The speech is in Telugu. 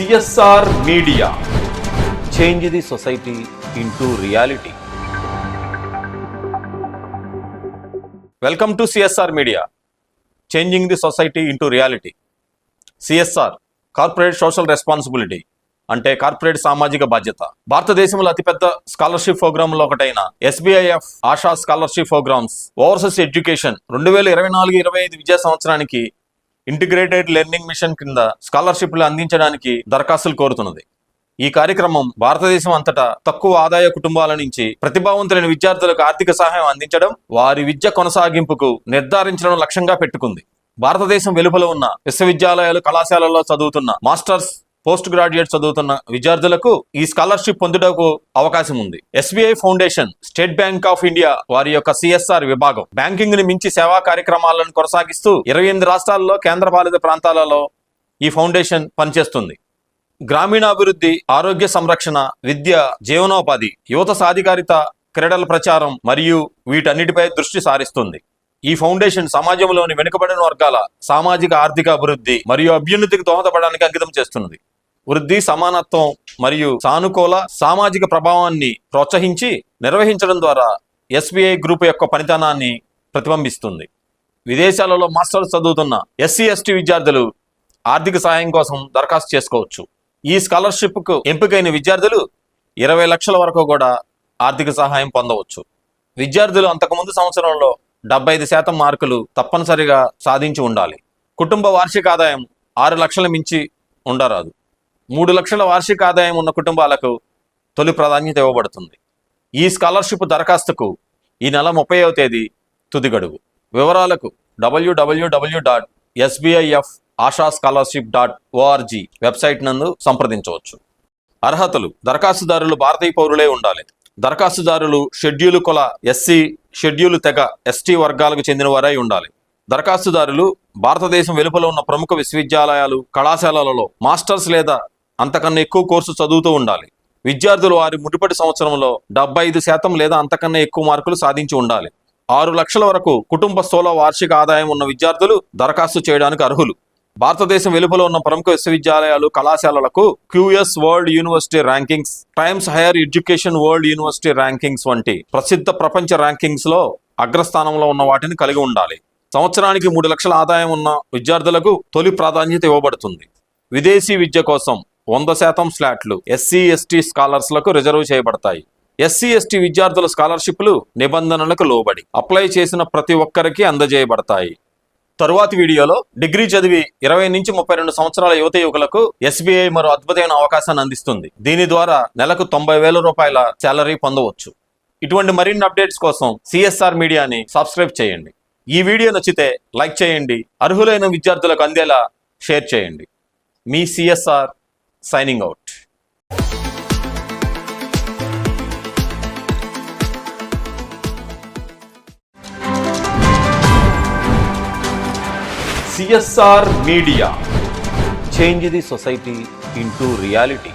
CSR media. Change the society into reality. Welcome to CSR media. Changing the society into reality. CSR corporate social responsibility అంటే కార్పొరేట్ సామాజిక బాధ్యత. భారతదేశంలో అతిపెద్ద స్కాలర్షిప్ ప్రోగ్రాంలో ఒకటైన SBIF Asha scholarship programs overseas education రెండు వేల ఇరవై నాలుగు ఇరవై ఐదు విద్యా సంవత్సరానికి ఇంటిగ్రేటెడ్ లెర్నింగ్ మిషన్ కింద స్కాలర్షిప్లు అందించడానికి దరఖాస్తులు కోరుతున్నది. ఈ కార్యక్రమం భారతదేశం అంతటా తక్కువ ఆదాయ కుటుంబాల నుంచి ప్రతిభావంతులైన విద్యార్థులకు ఆర్థిక సహాయం అందించడం వారి విద్య కొనసాగింపుకు నిర్ధారించడం లక్ష్యంగా పెట్టుకుంది. భారతదేశం వెలుపల ఉన్న విశ్వవిద్యాలయాలు కళాశాలల్లో చదువుతున్న మాస్టర్స్ పోస్ట్ గ్రాడ్యుయేట్ చదువుతున్న విద్యార్థులకు ఈ స్కాలర్షిప్ పొందుటకు అవకాశం ఉంది. SBI foundation state bank of India వారి యొక్క సిఎస్ఆర్ విభాగం బ్యాంకింగ్ని మించి సేవా కార్యక్రమాలను కొనసాగిస్తూ ఇరవై ఎనిమిది రాష్ట్రాల్లో కేంద్రపాలిత ప్రాంతాలలో ఈ ఫౌండేషన్ పనిచేస్తుంది. గ్రామీణాభివృద్ధి ఆరోగ్య సంరక్షణ విద్య జీవనోపాధి యువత సాధికారిత క్రీడల ప్రచారం మరియు వీటన్నిటిపై దృష్టి సారిస్తుంది. ఈ ఫౌండేషన్ సమాజంలోని వెనుకబడిన వర్గాల సామాజిక ఆర్థిక అభివృద్ధి మరియు అభ్యున్నతికి దోహదపడడానికి అంకితం చేస్తున్నది. వృద్ధి సమానత్వం మరియు సానుకూల సామాజిక ప్రభావాన్ని ప్రోత్సహించి నిర్వహించడం ద్వారా ఎస్బీఐ గ్రూప్ యొక్క పనితనాన్ని ప్రతిబింబిస్తుంది. విదేశాలలో మాస్టర్స్ చదువుతున్న ఎస్సీ ఎస్టీ విద్యార్థులు ఆర్థిక సహాయం కోసం దరఖాస్తు చేసుకోవచ్చు. ఈ స్కాలర్షిప్కు ఎంపికైన విద్యార్థులు ఇరవై లక్షల వరకు కూడా ఆర్థిక సహాయం పొందవచ్చు. విద్యార్థులు అంతకుముందు సంవత్సరంలో డెబ్బై ఐదు శాతం మార్కులు తప్పనిసరిగా సాధించి ఉండాలి. కుటుంబ వార్షిక ఆదాయం ఆరు లక్షల మించి ఉండరాదు. మూడు లక్షల వార్షిక ఆదాయం ఉన్న కుటుంబాలకు తొలి ప్రాధాన్యత ఇవ్వబడుతుంది. ఈ స్కాలర్షిప్ దరఖాస్తుకు ఈ నెల ముప్పైవ తేదీ తుది గడువు. వివరాలకు డబ్ల్యూడబ్ల్యూడబ్ల్యూ dot SBIF Asha scholarship dot ORG website నందు సంప్రదించవచ్చు. అర్హతలు దరఖాస్తుదారులు భారతీయ పౌరులే ఉండాలి. దరఖాస్తుదారులు షెడ్యూలు కుల ఎస్సీ షెడ్యూలు తెగ ఎస్టీ వర్గాలకు చెందిన వారై ఉండాలి. దరఖాస్తుదారులు భారతదేశం వెలుపల ఉన్న ప్రముఖ విశ్వవిద్యాలయాలు కళాశాలలలో మాస్టర్స్ లేదా అంతకన్నా ఎక్కువ కోర్సు చదువుతూ ఉండాలి. విద్యార్థులు వారి మునుపటి సంవత్సరంలో డెబ్బై ఐదు శాతం లేదా అంతకన్నా ఎక్కువ మార్కులు సాధించి ఉండాలి. ఆరు లక్షల వరకు కుటుంబ స్థూల వార్షిక ఆదాయం ఉన్న విద్యార్థులు దరఖాస్తు చేయడానికి అర్హులు. భారతదేశం వెలుపల ఉన్న ప్రముఖ విశ్వవిద్యాలయాలు కళాశాలలకు QS world university rankings times higher education world university rankings వంటి ప్రసిద్ధ ప్రపంచ ర్యాంకింగ్స్లో అగ్రస్థానంలో ఉన్న వాటిని కలిగి ఉండాలి. సంవత్సరానికి మూడు లక్షల ఆదాయం ఉన్న విద్యార్థులకు తొలి ప్రాధాన్యత ఇవ్వబడుతుంది. విదేశీ విద్య కోసం వంద శాతం స్లాట్లు ఎస్సీ ఎస్టీ స్కాలర్స్లకు రిజర్వ్ చేయబడతాయి. ఎస్సీ ఎస్టీ విద్యార్థుల స్కాలర్షిప్లు నిబంధనలకు లోబడి అప్లై చేసిన ప్రతి ఒక్కరికి అందజేయబడతాయి. తరువాతి వీడియోలో డిగ్రీ చదివి ఇరవై నుంచి ముప్పై రెండు సంవత్సరాల యువత యువకులకు ఎస్బీఐ మరో అద్భుతమైన అవకాశాన్ని అందిస్తుంది. దీని ద్వారా నెలకు తొంభై వేల రూపాయల శాలరీ పొందవచ్చు. ఇటువంటి మరిన్ని అప్డేట్స్ కోసం సిఎస్ఆర్ మీడియాని సబ్స్క్రైబ్ చేయండి. ఈ వీడియో నచ్చితే లైక్ చేయండి. అర్హులైన విద్యార్థులకు అందేలా షేర్ చేయండి. మీ CSR signing out CSR media change the society into reality